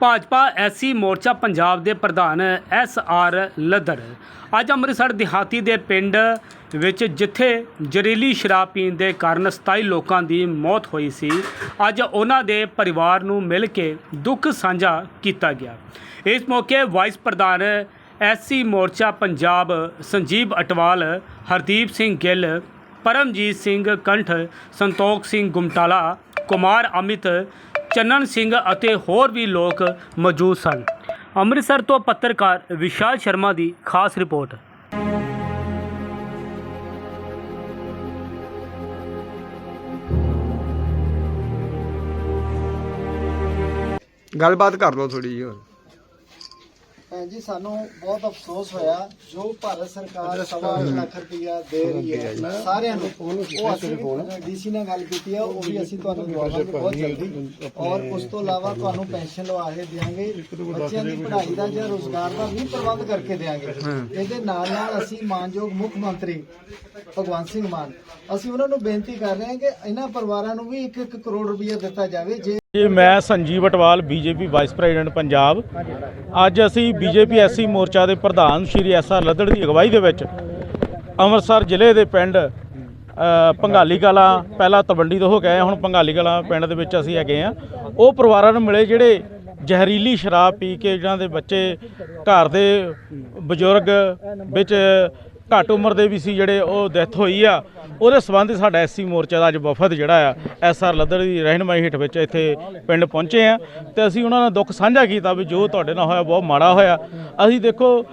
Bhajpa SC ਮੋਰਚਾ ਪੰਜਾਬ ਦੇ ਪ੍ਰਧਾਨ ਐਸ ਆਰ ਲੱਦਰ ਅੱਜ ਅੰਮ੍ਰਿਤਸਰ ਦਿਹਾਤੀ ਦੇ ਪਿੰਡ ਵਿੱਚ ਜਿੱਥੇ ਜ਼ਹਿਰੀਲੀ ਸ਼ਰਾਬ ਪੀਣ ਦੇ ਕਾਰਨ 27 ਲੋਕਾਂ ਦੀ ਮੌਤ ਹੋਈ ਸੀ, ਅੱਜ ਉਹਨਾਂ ਦੇ ਪਰਿਵਾਰ ਨੂੰ ਮਿਲ ਕੇ ਦੁੱਖ ਸਾਂਝਾ ਕੀਤਾ ਗਿਆ। ਇਸ ਮੌਕੇ ਵਾਈਸ ਪ੍ਰਧਾਨ ਐਸਸੀ ਮੋਰਚਾ ਪੰਜਾਬ ਸੰਜੀਵ ਅਟਵਾਲ, ਹਰਦੀਪ ਸਿੰਘ ਗਿੱਲ, ਪਰਮਜੀਤ ਸਿੰਘ ਕੰਠ, ਸੰਤੋਖ ਸਿੰਘ ਗੁਮਟਾਲਾ ਕੁਮਾਰ ਅਮਿਤ, ਚੰਨਨ ਸਿੰਘ ਅਤੇ ਹੋਰ ਵੀ ਲੋਕ ਮੌਜੂਦ ਸਨ। ਅੰਮ੍ਰਿਤਸਰ ਤੋਂ ਪੱਤਰਕਾਰ ਵਿਸ਼ਾਲ ਸ਼ਰਮਾ ਦੀ ਖਾਸ ਰਿਪੋਰਟ। ਗੱਲਬਾਤ ਕਰ ਲਓ ਥੋੜੀ ਜਿਹੀ ਹੋਰ। ਭੈਣ ਜੀ ਸਾਨੂੰ ਬਹੁਤ ਅਫਸੋਸ ਹੋਇਆ ਜੋ ਭਾਰਤ ਸਰਕਾਰ ਸਵਾ ਲੱਖ ਰੁਪਇਆ ਦੇ ਰਹੀ ਹੈ। ਸਾਰਿਆਂ ਨੂੰ। ਉਹ ਅਸੀਂ ਡੀਸੀ ਨਾਲ ਗੱਲ ਕੀਤੀ ਹੈ ਉਹ ਵੀ ਅਸੀਂ ਤੁਹਾਨੂੰ ਦਵਾਵਾਂਗੇ ਬਹੁਤ ਜਲਦੀ। ਔਰ ਉਸ ਤੋਂ ਇਲਾਵਾ ਤੁਹਾਨੂੰ ਪੈਨਸ਼ਨ ਲਵਾ ਕੇ ਦੇਵਾਂਗੇ ਬੱਚਿਆਂ ਦੀ ਪੜ੍ਹਾਈ ਦਾ ਜਾਂ ਰੋਜ਼ਗਾਰ ਦਾ ਵੀ ਪ੍ਰਬੰਧ ਕਰਕੇ ਦੇਵਾਂਗੇ ਇਹਦੇ ਨਾਲ ਨਾਲ ਅਸੀਂ ਮਾਨਯੋਗ ਮੁੱਖ ਮੰਤਰੀ ਭਗਵੰਤ ਸਿੰਘ ਮਾਨ ਅਸੀਂ ਉਹਨਾਂ ਨੂੰ ਬੇਨਤੀ ਕਰ ਰਹੇ ਹਾਂ ਕਿ ਇਹਨਾਂ ਪਰਿਵਾਰਾਂ ਨੂੰ ਵੀ 1-1 ਕਰੋੜ ਰੁਪਇਆ ਦਿੱਤਾ ਜਾਵੇ ਜੇ ਜੀ ਮੈਂ Sanjeev Atwal BJP vice president Punjab. ਅੱਜ ਅਸੀਂ ਬੀਜੇਪੀ ਐਸਸੀ ਮੋਰਚਾ ਦੇ ਪ੍ਰਧਾਨ ਸ਼੍ਰੀ ਐਸ ਆਰ ਲੱਦੜ ਦੀ ਅਗਵਾਈ ਦੇ ਵਿੱਚ ਅੰਮ੍ਰਿਤਸਰ ਜ਼ਿਲ੍ਹੇ ਦੇ ਪਿੰਡ ਅ, ਭੰਗਾਲੀ ਕਲਾਂ ਪਹਿਲਾਂ ਤਲਵੰਡੀ ਤੋਂ ਹੋ ਕੇ ਹੁਣ ਭੰਗਾਲੀ ਕਲਾਂ ਪਿੰਡ ਦੇ ਵਿੱਚ ਅਸੀਂ ਹੈਗੇ ਆ ਉਹ ਪਰਿਵਾਰਾਂ ਨੂੰ ਮਿਲੇ ਜਿਹੜੇ ਜ਼ਹਿਰੀਲੀ ਸ਼ਰਾਬ ਪੀ ਕੇ ਜਿਹਨਾਂ ਦੇ ਬੱਚੇ ਘਰ ਦੇ ਬਜ਼ੁਰਗ ਵਿੱਚ ਘੱਟ ਉਮਰ ਦੇ ਵੀ ਸੀ ਜਿਹੜੇ ਉਹ ਡੈਥ ਹੋਈ ਆ। ਉਹਦੇ ਸੰਬੰਧ ਸਾਡਾ ਐਸਸੀ ਮੋਰਚਾ ਦਾ ਅੱਜ ਵਫਦ ਜਿਹੜਾ ਆ ਐਸਆਰ ਲੱਦੜ ਦੀ ਰਹਿਨਮਾਈ ਹੇਠ ਵਿੱਚ ਇੱਥੇ ਪਿੰਡ ਪਹੁੰਚੇ ਆ। ਤੇ ਅਸੀਂ ਉਹਨਾਂ ਨਾਲ ਦੁੱਖ ਸਾਂਝਾ ਕੀਤਾ ਵੀ ਜੋ ਤੁਹਾਡੇ ਨਾਲ ਹੋਇਆ, ਬਹੁਤ ਮਾੜਾ ਹੋਇਆ। ਅਸੀਂ ਦੇਖੋ,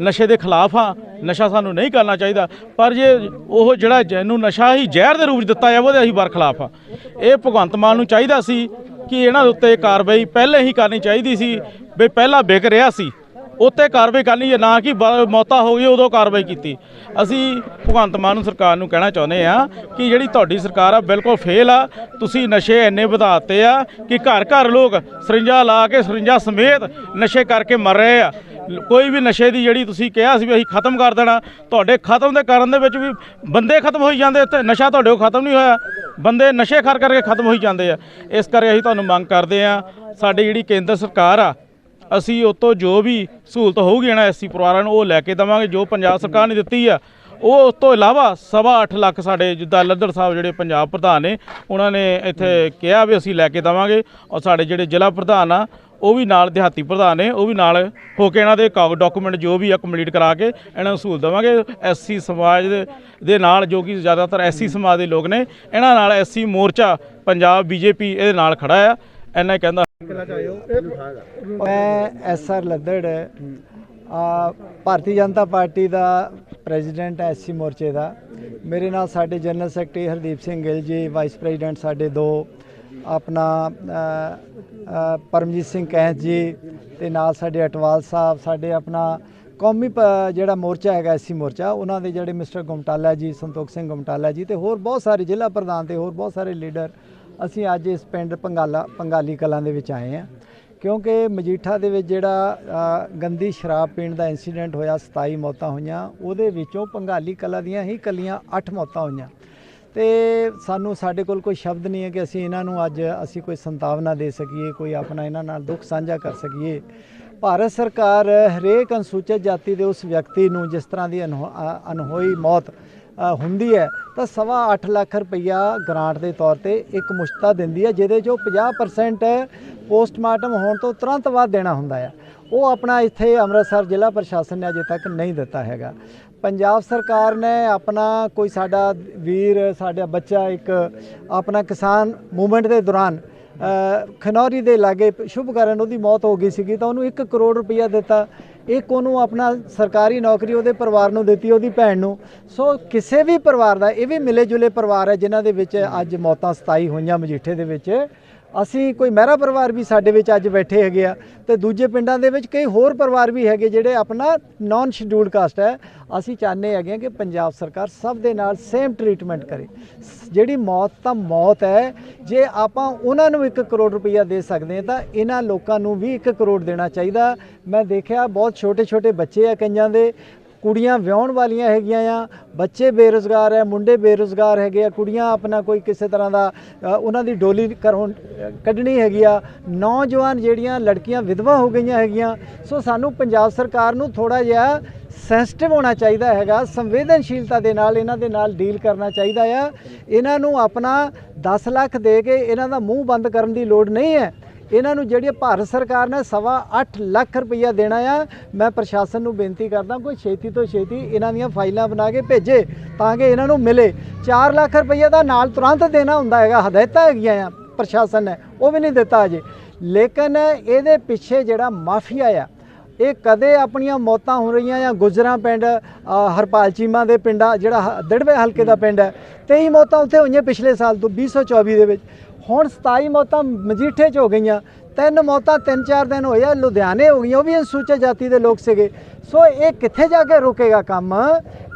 ਨਸ਼ੇ ਦੇ ਖਿਲਾਫ ਆ ਨਸ਼ਾ ਸਾਨੂੰ ਨਹੀਂ ਕਰਨਾ ਚਾਹੀਦਾ। ਪਰ ਜੇ ਉਹ ਜਿਹੜਾ ਜਿਹਨੂੰ ਨਸ਼ਾ ਹੀ ਜ਼ਹਿਰ ਦੇ ਰੂਪ 'ਚ ਦਿੱਤਾ ਜਾਵੇ, ਉਹਦੇ ਅਸੀਂ ਬਰਖਲਾਫ ਆ ਇਹ ਭਗਵੰਤ ਮਾਨ ਨੂੰ ਚਾਹੀਦਾ ਸੀ ਕਿ ਇਹਨਾਂ ਦੇ ਉੱਤੇ ਕਾਰਵਾਈ ਪਹਿਲਾਂ ਹੀ ਕਰਨੀ ਚਾਹੀਦੀ ਸੀ, ਵੀ ਪਹਿਲਾਂ ਵਿਕ ਰਿਹਾ ਸੀ। ਉੱਤੇ ਕਾਰਵਾਈ ਕਰਨੀ ਹੈ ਨਾ ਕਿ ਬ- ਮੌਤਾਂ ਹੋ ਗਈ ਉਦੋਂ ਕਾਰਵਾਈ ਕੀਤੀ। ਅਸੀਂ ਭਗਵੰਤ ਮਾਨ ਨੂੰ ਸਰਕਾਰ ਨੂੰ ਕਹਿਣਾ ਚਾਹੁੰਦੇ ਆ ਕਿ ਜਿਹੜੀ ਤੁਹਾਡੀ ਸਰਕਾਰ ਆ, ਬਿਲਕੁਲ ਫੇਲ ਆ। ਤੁਸੀਂ ਨਸ਼ੇ ਇੰਨੇ ਵਧਾਤੇ ਆ ਕਿ ਘਰ ਘਰ ਲੋਕ ਸਰਿੰਜਾ ਲਾ ਕੇ, ਸਰਿੰਜਾ ਸਮੇਤ ਨਸ਼ੇ ਕਰਕੇ ਮਰ ਰਹੇ ਆ। ਕੋਈ ਵੀ ਨਸ਼ੇ ਦੀ ਜਿਹੜੀ ਤੁਸੀਂ ਕਿਹਾ ਸੀ ਵੀ ਅਸੀਂ ਖਤਮ ਕਰ ਦੇਣਾ, ਤੁਹਾਡੇ ਖਤਮ ਦੇ ਕਾਰਨ ਦੇ ਵਿੱਚ ਵੀ ਬੰਦੇ ਖਤਮ ਹੋਈ ਜਾਂਦੇ ਤੇ ਨਸ਼ਾ ਤੁਹਾਡੇ ਕੋਲ ਖਤਮ ਨਹੀਂ ਹੋਇਆ। ਬੰਦੇ ਨਸ਼ੇ ਖਰ ਕਰਕੇ ਖਤਮ ਹੋਈ ਜਾਂਦੇ ਆ। ਇਸ ਕਰਕੇ ਅਸੀਂ ਤੁਹਾਨੂੰ ਮੰਗ ਕਰਦੇ ਆ ਸਾਡੀ ਜਿਹੜੀ ਕੇਂਦਰ ਸਰਕਾਰ ਆ ਅਸੀਂ ਉਹ ਤੋਂ ਜੋ ਵੀ ਸਹੂਲਤ ਹੋਊਗੀ ਨਾ ਐਸੀ ਪਰਿਵਾਰਾਂ ਨੂੰ, ਉਹ ਲੈ ਕੇ ਦੇਵਾਂਗੇ, ਜੋ ਪੰਜਾਬ ਸਰਕਾਰ ਨੇ ਦਿੱਤੀ ਆ। ਉਹ ਉਸ ਤੋਂ ਇਲਾਵਾ ਸਵਾ ਅੱਠ ਲੱਖ ਸਾਡੇ ਜਿੱਦਾਂ ਲੱਦੜ ਸਾਹਿਬ ਜਿਹੜੇ ਪੰਜਾਬ ਪ੍ਰਧਾਨ ਨੇ, ਉਹਨਾਂ ਨੇ ਇੱਥੇ ਕਿਹਾ ਵੀ ਅਸੀਂ ਲੈ ਕੇ ਦੇਵਾਂਗੇ। ਔਰ ਸਾਡੇ ਜਿਹੜੇ ਜ਼ਿਲ੍ਹਾ ਪ੍ਰਧਾਨ ਆ, ਉਹ ਵੀ ਨਾਲ ਦਿਹਾਤੀ ਪ੍ਰਧਾਨ ਨੇ, ਉਹ ਵੀ ਨਾਲ ਹੋ ਕੇ ਇਹਨਾਂ ਦੇ ਡਾਕੂਮੈਂਟ ਜੋ ਵੀ ਆ ਕੰਪਲੀਟ ਕਰਾ ਕੇ ਇਹਨਾਂ ਨੂੰ ਸਹੂਲਤ ਦੇਵਾਂਗੇ। ਐਸਸੀ ਸਮਾਜ ਦੇ ਦੇ ਨਾਲ ਜੋ ਕਿ ਜ਼ਿਆਦਾਤਰ ਐਸਸੀ ਸਮਾਜ ਦੇ ਲੋਕ ਨੇ, ਇਹਨਾਂ ਨਾਲ ਐਸਸੀ ਮੋਰਚਾ, ਪੰਜਾਬ ਬੀਜੇਪੀ ਇਹਦੇ ਨਾਲ ਖੜਾ ਆ। ਇੰਨਾ ਕਹਿੰਦਾ। ਮੈਂ ਐਸ ਆਰ ਲੱਦੜ, ਆ ਭਾਰਤੀ ਜਨਤਾ ਪਾਰਟੀ ਦਾ ਪ੍ਰੈਜ਼ੀਡੈਂਟ ਐਸਸੀ ਮੋਰਚੇ ਦਾ। ਮੇਰੇ ਨਾਲ ਸਾਡੇ general secretary Hardeep Singh Gill ji, vice president ਸਾਡੇ ਦੋ, ਆਪਣਾ ਪਰਮਜੀਤ ਸਿੰਘ ਕੈਂਸ ਜੀ ਤੇ ਨਾਲ ਸਾਡੇ ਅਟਵਾਲ ਸਾਹਿਬ, ਸਾਡੇ ਆਪਣਾ ਕੌਮੀ ਪ- ਜਿਹੜਾ ਮੋਰਚਾ ਹੈਗਾ ਐਸਸੀ ਮੋਰਚਾ, ਉਹਨਾਂ ਦੇ ਜਿਹੜੇ ਮਿਸਟਰ ਗੁਮਟਾਲਾ ਜੀ, ਸੰਤੋਖ ਸਿੰਘ ਗੁਮਟਾਲਾ ਜੀ ਤੇ ਹੋਰ ਬਹੁਤ ਸਾਰੇ ਜ਼ਿਲ੍ਹਾ ਪ੍ਰਧਾਨ ਤੇ ਹੋਰ ਬਹੁਤ ਸਾਰੇ ਲੀਡਰ ਅਸੀਂ ਅੱਜ ਇਸ ਪਿੰਡ ਪੰਗਾਲਾ ਪੰਗਾਲੀ ਕਲਾਂ ਦੇ ਵਿੱਚ ਆਏ ਹਾਂ ਕਿਉਂਕਿ ਮਜੀਠਾ ਦੇ ਵਿੱਚ ਜਿਹੜਾ ਗੰਦੀ ਸ਼ਰਾਬ ਪੀਣ ਦਾ ਇਨਸੀਡੈਂਟ ਹੋਇਆ 27 ਮੌਤਾਂ ਹੋਈਆਂ ਉਹਦੇ ਵਿੱਚੋਂ ਪੰਗਾਲੀ ਕਲਾ ਦੀਆਂ ਹੀ ਕੱਲੀਆਂ 8 ਮੌਤਾਂ ਹੋਈਆਂ। ਤੇ ਸਾਨੂੰ ਸਾਡੇ ਕੋਲ ਕੋਈ ਸ਼ਬਦ ਨਹੀਂ ਹੈ ਕਿ ਅਸੀਂ ਇਹਨਾਂ ਨੂੰ ਅੱਜ ਅਸੀਂ ਕੋਈ ਸੰਤਾਵਨਾ ਦੇ ਸਕੀਏ ਕੋਈ ਆਪਣਾ ਇਹਨਾਂ ਨਾਲ ਦੁੱਖ ਸਾਂਝਾ ਕਰ ਸਕੀਏ। ਭਾਰਤ ਸਰਕਾਰ ਹਰੇਕ ਅਨੁਸੂਚਿਤ ਜਾਤੀ ਦੇ ਉਸ ਵਿਅਕਤੀ ਨੂੰ ਜਿਸ ਤਰ੍ਹਾਂ ਦੀ ਅਨਹੋ- ਅ, ਅਨਹੋਈ ਮੌਤ ਹੁੰਦੀ ਹੈ, ਤਾਂ ਸਵਾ ਅੱਠ ਲੱਖ ਰੁਪਈਆ ਗ੍ਰਾਂਟ ਦੇ ਤੌਰ ਤੇ ਇੱਕ ਮੁਸ਼ਤਾ ਦਿੰਦੀ ਹੈ, ਜਿਹਦੇ ਚੋਂ 50% ਪੋਸਟਮਾਰਟਮ ਹੋਣ ਤੋਂ ਤੁਰੰਤ ਬਾਅਦ ਦੇਣਾ ਹੁੰਦਾ ਹੈ। ਉਹ ਆਪਣਾ ਇੱਥੇ ਅੰਮ੍ਰਿਤਸਰ ਜ਼ਿਲ੍ਹਾ ਪ੍ਰਸ਼ਾਸਨ ਨੇ ਅਜੇ ਤੱਕ ਨਹੀਂ ਦਿੱਤਾ ਹੈਗਾ। ਪੰਜਾਬ ਸਰਕਾਰ ਨੇ ਆਪਣਾ ਕੋਈ ਸਾਡਾ ਵੀਰ, ਸਾਡਾ ਬੱਚਾ, ਇੱਕ ਆਪਣਾ ਕਿਸਾਨ ਮੂਵਮੈਂਟ ਦੇ ਦੌਰਾਨ ਖਨੌਰੀ ਦੇ ਲਾਗੇ ਸ਼ੁਭਕਰਨ ਉਹਦੀ ਮੌਤ ਹੋ ਗਈ ਸੀਗੀ, ਤਾਂ ਉਹਨੂੰ 1 ਕਰੋੜ ਰੁਪਈਆ ਦਿੱਤਾ। ਇੱਕ ਉਹਨੂੰ ਆਪਣਾ ਸਰਕਾਰੀ ਨੌਕਰੀ ਉਹਦੇ ਪਰਿਵਾਰ ਨੂੰ ਦਿੱਤੀ ਉਹਦੀ ਭੈਣ ਨੂੰ। ਸੋ ਕਿਸੇ ਵੀ ਪਰਿਵਾਰ ਦਾ, ਇਹ ਵੀ ਮਿਲੇ ਜੁਲੇ ਪਰਿਵਾਰ ਹੈ ਜਿਨ੍ਹਾਂ ਦੇ ਵਿੱਚ ਅੱਜ ਮੌਤਾਂ 27 ਹੋਈਆਂ ਮਜੀਠੇ ਦੇ ਵਿੱਚ। ਅਸੀਂ ਕੋਈ ਮਹਿਰਾ ਪਰਿਵਾਰ ਵੀ ਸਾਡੇ ਵਿੱਚ ਅੱਜ ਬੈਠੇ ਹੈਗੇ ਆ ਤੇ ਦੂਜੇ ਪਿੰਡਾਂ ਦੇ ਵਿੱਚ ਕਈ ਹੋਰ ਪਰਿਵਾਰ ਵੀ ਹੈਗੇ ਜਿਹੜੇ ਆਪਣਾ ਨਾਨ ਸ਼ਡਿਊਲਡ ਕਾਸਟ ਹੈ। ਅਸੀਂ ਚਾਹੁੰਦੇ ਹੈਗੇ ਕਿ ਪੰਜਾਬ ਸਰਕਾਰ ਸਭ ਦੇ ਨਾਲ ਸੇਮ ਟ੍ਰੀਟਮੈਂਟ ਕਰੇ। ਜਿਹੜੀ ਮੌਤ ਤਾਂ ਮੌਤ ਹੈ। ਜੇ ਆਪਾਂ ਉਹਨਾਂ ਨੂੰ 1 ਕਰੋੜ ਰੁਪਈਆ ਦੇ ਸਕਦੇ ਹਾਂ ਤਾਂ ਇਹਨਾਂ ਲੋਕਾਂ ਨੂੰ ਵੀ 1 ਕਰੋੜ ਦੇਣਾ ਚਾਹੀਦਾ। ਮੈਂ ਦੇਖਿਆ ਬਹੁਤ ਛੋਟੇ ਛੋਟੇ ਬੱਚੇ ਆ ਕਈਆਂ ਦੇ। ਕੁੜੀਆਂ ਵਿਆਹੁਣ ਵਾਲੀਆਂ ਹੈਗੀਆਂ ਆ, ਬੱਚੇ ਬੇਰੁਜ਼ਗਾਰ ਹੈ, ਮੁੰਡੇ ਬੇਰੁਜ਼ਗਾਰ ਹੈਗੇ ਆ, ਕੁੜੀਆਂ ਆਪਣਾ ਕੋਈ ਕਿਸੇ ਤਰ੍ਹਾਂ ਦਾ ਉਹਨਾਂ ਦੀ ਡੋਲੀ ਘਰੋਂ ਕੱਢਣੀ ਹੈਗੀ ਆ। ਨੌਜਵਾਨ ਜਿਹੜੀਆਂ ਲੜਕੀਆਂ ਵਿਧਵਾ ਹੋ ਗਈਆਂ ਹੈਗੀਆਂ, ਸੋ ਸਾਨੂੰ ਪੰਜਾਬ ਸਰਕਾਰ ਨੂੰ ਥੋੜਾ ਜਿਹਾ ਸੈਂਸਿਟਿਵ ਹੋਣਾ ਚਾਹੀਦਾ ਹੈਗਾ, ਸੰਵੇਦਨਸ਼ੀਲਤਾ ਦੇ ਨਾਲ, ਇਹਨਾਂ ਦੇ ਨਾਲ ਡੀਲ ਕਰਨਾ ਚਾਹੀਦਾ ਆ। ਇਹਨਾਂ ਨੂੰ ਆਪਣਾ 10 ਲੱਖ ਦੇ ਕੇ ਇਹਨਾਂ ਦਾ ਮੂੰਹ ਬੰਦ ਕਰਨ ਦੀ ਲੋੜ ਨਹੀਂ ਹੈ। ਇਹਨਾਂ ਨੂੰ ਜਿਹੜੀ ਭਾਰਤ ਸਰਕਾਰ ਨੇ ਸਵਾ 8 ਲੱਖ ਰੁਪਈਆ ਦੇਣਾ ਆ, ਮੈਂ ਪ੍ਰਸ਼ਾਸਨ ਨੂੰ ਬੇਨਤੀ ਕਰਦਾ ਕੋਈ ਛੇਤੀ ਤੋਂ ਛੇਤੀ ਇਹਨਾਂ ਦੀਆਂ ਫਾਈਲਾਂ ਬਣਾ ਕੇ ਭੇਜੇ ਤਾਂ ਕਿ ਇਹਨਾਂ ਨੂੰ ਮਿਲੇ। 4 ਲੱਖ ਰੁਪਈਆ ਦਾ ਨਾਲ ਤੁਰੰਤ ਦੇਣਾ ਹੁੰਦਾ ਹੈਗਾ, ਹਦਾਇਤਾਂ ਹੈਗੀਆਂ ਆ, ਪ੍ਰਸ਼ਾਸਨ ਨੇ, ਉਹ ਵੀ ਨਹੀਂ ਦਿੱਤਾ ਅਜੇ। ਲੇਕਿਨ ਇਹਦੇ ਪਿੱਛੇ ਜਿਹੜਾ ਮਾਫੀਆ ਆ, ਇਹ ਕਦੇ ਆਪਣੀਆਂ ਮੌਤਾਂ ਹੋ ਰਹੀਆਂ ਜਾਂ ਗੁਜਰਾਂ ਪਿੰਡ ਹਰਪਾਲ ਚੀਮਾ ਦੇ ਪਿੰਡਾ, ਜਿਹੜਾ ਹ- ਦਿੜਵੇ ਹਲਕੇ ਦਾ ਪਿੰਡ ਹੈ 23 ਮੌਤਾਂ ਉੱਥੇ ਹੋਈਆਂ ਪਿਛਲੇ ਸਾਲ ਤੋਂ 2024 ਦੇ ਵਿੱਚ। ਹੁਣ 27 ਮੌਤਾਂ ਮਜੀਠੇ 'ਚ ਹੋ ਗਈਆਂ, ਤਿੰਨ ਮੌਤਾਂ, ਤਿੰਨ ਚਾਰ ਦਿਨ ਹੋਏ ਆ, ਲੁਧਿਆਣੇ ਹੋ ਗਈਆਂ, ਉਹ ਵੀ ਅਨੁਸੂਚਿਤ ਜਾਤੀ ਦੇ ਲੋਕ ਸੀਗੇ। ਸੋ ਇਹ ਕਿੱਥੇ ਜਾ ਕੇ ਰੁਕੇਗਾ ਕੰਮ?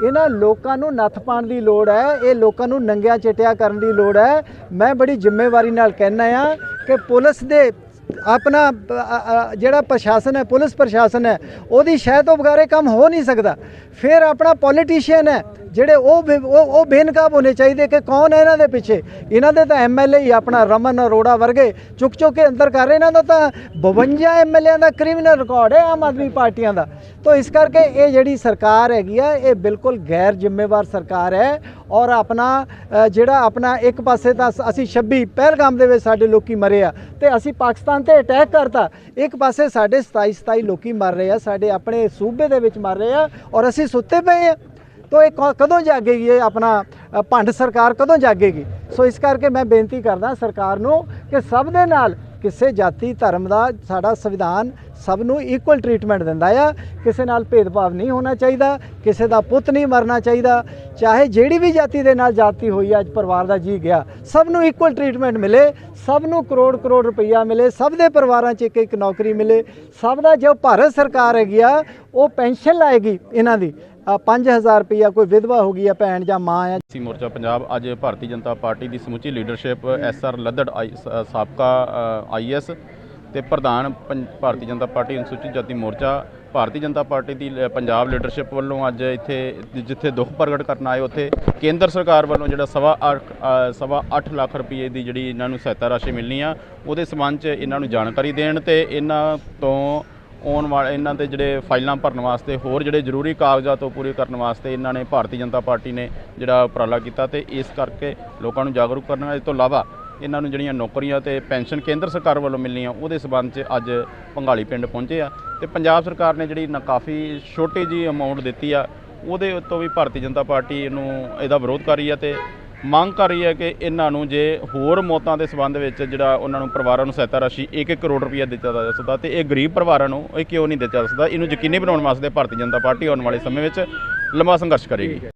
ਇਹਨਾਂ ਲੋਕਾਂ ਨੂੰ ਨੱਥ ਪਾਉਣ ਦੀ ਲੋੜ ਹੈ, ਇਹ ਲੋਕਾਂ ਨੂੰ ਨੰਗਿਆ ਚਿੱਟਿਆ ਕਰਨ ਦੀ ਲੋੜ ਹੈ। ਮੈਂ ਬੜੀ ਜ਼ਿੰਮੇਵਾਰੀ ਨਾਲ ਕਹਿਣਾ ਆ ਕਿ ਪੁਲਿਸ ਦੇ ਆਪਣਾ ਜਿਹੜਾ ਪ੍ਰਸ਼ਾਸਨ ਹੈ, ਪੁਲਿਸ ਪ੍ਰਸ਼ਾਸਨ ਹੈ, ਉਹਦੀ ਸ਼ਹਿ ਤੋਂ ਬਗਾਰੇ ਕੰਮ ਹੋ ਨਹੀਂ ਸਕਦਾ। ਫਿਰ ਆਪਣਾ ਪੋਲੀਟੀਸ਼ੀਅਨ ਹੈ, ਜਿਹੜੇ ਉਹ ਬੇ- ਉਹ ਉਹ ਬੇਨਕਾਬ ਹੋਣੇ ਚਾਹੀਦੇ ਕਿ ਕੌਣ ਹੈ ਇਹਨਾਂ ਦੇ ਪਿੱਛੇ? ਇਹਨਾਂ ਦੇ ਤਾਂ ਐਮਐਲਏ ਹੀ ਆਪਣਾ ਰਮਨ ਅਰੋੜਾ ਵਰਗੇ। ਚੁੱਕ ਚੁੱਕ ਕੇ ਅੰਦਰ ਕਰ ਰਹੇ, ਇਹਨਾਂ ਦਾ ਤਾਂ 52 ਐਮਐਲਏਆਂ ਦਾ ਕ੍ਰਿਮੀਨਲ ਰਿਕਾਰਡ ਹੈ, ਆਮ ਆਦਮੀ ਪਾਰਟੀਆਂ ਦਾ। ਤੋਂ ਇਸ ਕਰਕੇ ਇਹ ਜਿਹੜੀ ਸਰਕਾਰ ਹੈਗੀ ਆ, ਇਹ ਬਿਲਕੁਲ ਗੈਰ ਜ਼ਿੰਮੇਵਾਰ ਸਰਕਾਰ ਹੈ ਔਰ ਆਪਣਾ ਜਿਹੜਾ ਆਪਣਾ ਇੱਕ ਪਾਸੇ ਤਾਂ ਅਸੀਂ 26 ਪਹਿਲਗਾਮ ਦੇ ਵਿੱਚ ਸਾਡੇ ਲੋਕੀ ਮਰੇ ਆ ਤੇ ਅਸੀਂ ਪਾਕਿਸਤਾਨ ਤੇ ਅਟੈਕ ਕਰਤਾ। ਇੱਕ ਪਾਸੇ ਸਾਡੇ 27 27 ਲੋਕੀ ਮਰ ਰਹੇ ਆ, ਸਾਡੇ ਆਪਣੇ ਸੂਬੇ ਦੇ ਵਿੱਚ ਮਰ ਰਹੇ ਆ ਔਰ ਅਸੀਂ ਸੁੱਤੇ ਪਏ ਆ। ਤੋ ਇਹ ਕ- ਕਦੋਂ ਜਾਗੇਗੀ ਇਹ ਆਪਣਾ ਭੰਡ ਸਰਕਾਰ ਕਦੋਂ ਜਾਗੇਗੀ? ਸੋ ਇਸ ਕਰਕੇ ਮੈਂ ਬੇਨਤੀ ਕਰਦਾ ਸਰਕਾਰ ਨੂੰ ਕਿ ਸਭ ਦੇ ਨਾਲ ਕਿਸੇ ਜਾਤੀ ਧਰਮ ਦਾ ਸਾਡਾ ਸੰਵਿਧਾਨ ਸਭ ਨੂੰ ਇਕੁਅਲ ਟ੍ਰੀਟਮੈਂਟ ਦਿੰਦਾ ਆ। ਕਿਸੇ ਨਾਲ ਭੇਦਭਾਵ ਨਹੀਂ ਹੋਣਾ ਚਾਹੀਦਾ, ਕਿਸੇ ਦਾ ਪੁੱਤ ਨਹੀਂ ਮਰਨਾ ਚਾਹੀਦਾ ਚਾਹੇ ਜਿਹੜੀ ਵੀ ਜਾਤੀ ਦੇ ਨਾਲ ਜਾਤੀ ਹੋਈ ਆ, ਅੱਜ ਪਰਿਵਾਰ ਦਾ ਜੀ ਗਿਆ ਸਭ ਨੂੰ ਇਕੁਅਲ ਟ੍ਰੀਟਮੈਂਟ ਮਿਲੇ ਸਭ ਨੂੰ ਕਰੋੜ ਕਰੋੜ ਰੁਪਈਆ ਮਿਲੇ ਸਭ ਦੇ ਪਰਿਵਾਰਾਂ 'ਚ ਇੱਕ ਇੱਕ ਨੌਕਰੀ ਮਿਲੇ ਸਭ ਦਾ ਜੋ ਭਾਰਤ ਸਰਕਾਰ ਹੈਗੀ ਆ ਉਹ ਪੈਨਸ਼ਨ ਲਾਏਗੀ ਇਹਨਾਂ ਦੀ। ਅ, 5000 ਰੁਪਈਆ ਕੋਈ ਵਿਧਵਾ ਹੋ ਗਈ ਆ ਭੈਣ ਜਾਂ ਮਾਂ ਆ। ਸੀ ਮੋਰਚਾ ਪੰਜਾਬ ਅੱਜ ਭਾਰਤੀ ਜਨਤਾ ਪਾਰਟੀ ਦੀ ਸਮੁੱਚੀ leadership S R Laddar I- ਸ- ਸਾਬਕਾ ਆਈਐਸ ਤੇ ਪ੍ਰਧਾਨ ਪੰ- ਭਾਰਤੀ ਜਨਤਾ ਪਾਰਟੀ ਅਨੁਸੂਚਿਤ ਜਾਤੀ ਮੋਰਚਾ, ਭਾਰਤੀ ਜਨਤਾ ਪਾਰਟੀ ਦੀ ਲ- ਪੰਜਾਬ ਲੀਡਰਸ਼ਿਪ ਵੱਲੋਂ ਅੱਜ ਇੱਥੇ ਜਿੱਥੇ ਦੁੱਖ ਪ੍ਰਗਟ ਕਰਨ ਆਏ ਉੱਥੇ ਕੇਂਦਰ ਸਰਕਾਰ ਵੱਲੋਂ ਜਿਹੜਾ ਸਵਾ ਅੱਠ ਸਵਾ 8 ਲੱਖ ਰੁਪਏ ਦੀ ਜਿਹੜੀ ਇਹਨਾਂ ਨੂੰ ਸਹਾਇਤਾ ਰਾਸ਼ੀ ਮਿਲਣੀ ਆ, ਉਹਦੇ ਸਬੰਧ 'ਚ ਇਹਨਾਂ ਨੂੰ ਜਾਣਕਾਰੀ ਦੇਣ ਤੇ ਇਹਨਾਂ ਤੋਂ ਆਉਣ ਵਾਲੇ, ਇਹਨਾਂ ਦੇ ਜਿਹੜੇ ਫਾਈਲਾਂ ਭਰਨ ਵਾਸਤੇ, ਹੋਰ ਜਿਹੜੇ ਜ਼ਰੂਰੀ ਕਾਗਜ਼ਾਤ ਉਹ ਪੂਰੇ ਕਰਨ ਵਾਸਤੇ ਇਹਨਾਂ ਨੇ ਭਾਰਤੀ ਜਨਤਾ ਪਾਰਟੀ ਨੇ ਜਿਹੜਾ ਉਪਰਾਲਾ ਕੀਤਾ ਤੇ ਇਸ ਕਰਕੇ ਲੋਕਾਂ ਨੂੰ ਜਾਗਰੂਕ ਕਰਨਾ ਇਸ ਤੋਂ ਇਲਾਵਾ ਇਹਨਾਂ ਨੂੰ ਜਿਹੜੀਆਂ ਨੌਕਰੀਆਂ ਤੇ ਪੈਨਸ਼ਨ ਕੇਂਦਰ ਸਰਕਾਰ ਵੱਲੋਂ ਮਿਲਣੀਆਂ, ਉਹਦੇ ਸਬੰਧ 'ਚ ਅੱਜ ਭੰਗਾਲੀ ਪਿੰਡ ਪਹੁੰਚੇ ਆ। ਤੇ ਪੰਜਾਬ ਸਰਕਾਰ ਨੇ ਜਿਹੜੀ ਨਾ ਕਾਫੀ ਛੋਟੀ ਜੀ ਅਮਾਉਂਟ ਦਿੱਤੀ ਆ, ਉਹਦੇ ਉੱਤੋਂ ਵੀ ਭਾਰਤੀ ਜਨਤਾ ਪਾਰਟੀ ਇਹਨੂੰ ਇਹਦਾ ਵਿਰੋਧ ਕਰ ਰਹੀ ਆ ਤੇ ਮੰਗ ਕਰ ਰਹੀ ਹੈ ਕਿ ਇਹਨਾਂ ਨੂੰ ਜੇ ਹੋਰ ਮੌਤਾਂ ਦੇ ਸੰਬੰਧ ਵਿੱਚ ਜਿਹੜਾ ਉਹਨਾਂ ਨੂੰ ਪਰਿਵਾਰਾਂ ਨੂੰ ਸਹਾਇਤਾ ਰਾਸ਼ੀ 1-1 ਕਰੋੜ ਰੁਪਈਆ ਦਿੱਤਾ ਜਾ ਸਕਦਾ ਤੇ ਇਹ ਗਰੀਬ ਪਰਿਵਾਰਾਂ ਨੂੰ ਇਹ ਕਿਉਂ ਨਹੀਂ ਦਿੱਤਾ ਜਾ ਸਕਦਾ? ਇਹਨੂੰ ਯਕੀਨੀ ਬਣਾਉਣ ਵਾਸਤੇ ਭਾਰਤੀ ਜਨਤਾ ਪਾਰਟੀ ਆਉਣ ਵਾਲੇ ਸਮੇਂ ਵਿੱਚ ਲੰਬਾ ਸੰਘਰਸ਼ ਕਰੇਗੀ।